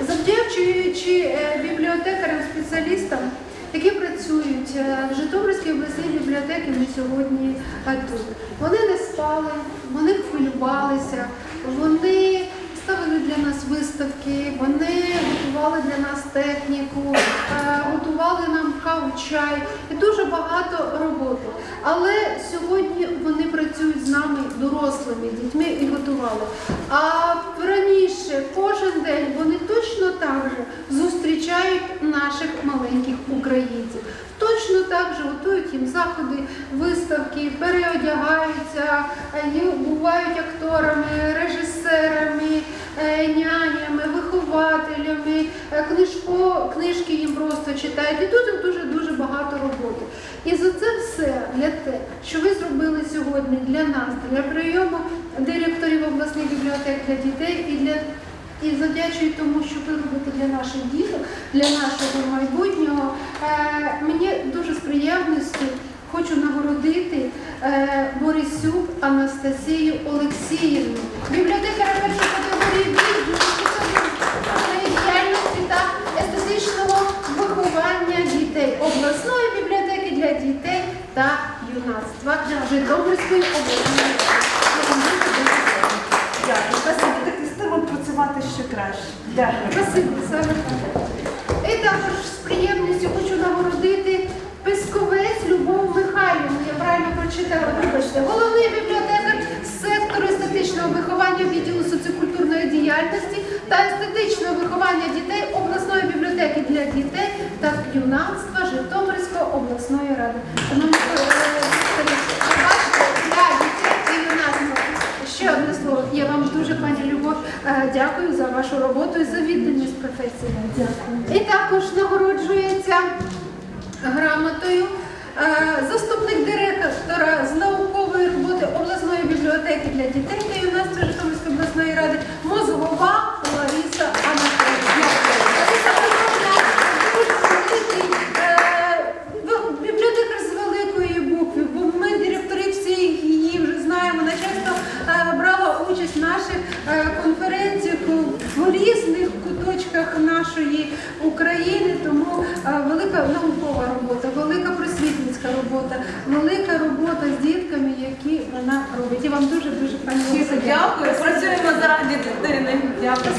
Завдячуючи е, бібліотекарям-спеціалістам, які працюють е, в Житомирській обласній бібліотеці ми сьогодні е, тут. Вони не спали, вони хвилювалися, вони ставили для нас виставки, вони готували для нас техніку, готували нам каву, чай і дуже багато роботи. Але сьогодні вони працюють з нами дорослими дітьми і готували. А раніше кожен день вони же заходи, виставки, переодягаються, е, бувають акторами, режисерами, е, нянями, вихователями, е, книжко, книжки їм просто читають. І тут дуже дуже багато роботи. І за це все для те, що ви зробили сьогодні для нас, для прийому директорів обласних бібліотек для дітей і для і завдячую тому, що ви робите для наших діток, для нашого майбутнього. Е, мені дуже з приємністю хочу нагородити е, Борисюк Анастасію Олексіївну, бібліотекаря першої категорії діяльності та естетичного виховання дітей обласної бібліотеки для дітей та юнацтва Житомирської обласної дякую. Ще краще. Дякую. Спасибо, так. І також з приємністю хочу нагородити Песковець Любов Михайлівну. Я правильно прочитала, вибачте. Головний бібліотекар сектору естетичного виховання відділу соціокультурної діяльності та естетичного виховання дітей обласної бібліотеки для дітей та юнацтва Житомирської обласної ради. Ще одне слово. Я вам дуже, пані дякую за вашу роботу і за відданість професії. Дякую. І також нагороджується грамотою е, заступник директора з наукової роботи обласної бібліотеки для дітей наших е, в різних куточках нашої України. Тому е, велика наукова робота, велика просвітницька робота, велика робота з дітками, які вона робить. І вам дуже дуже пані дякую. Працюємо заради дитини. Дякую.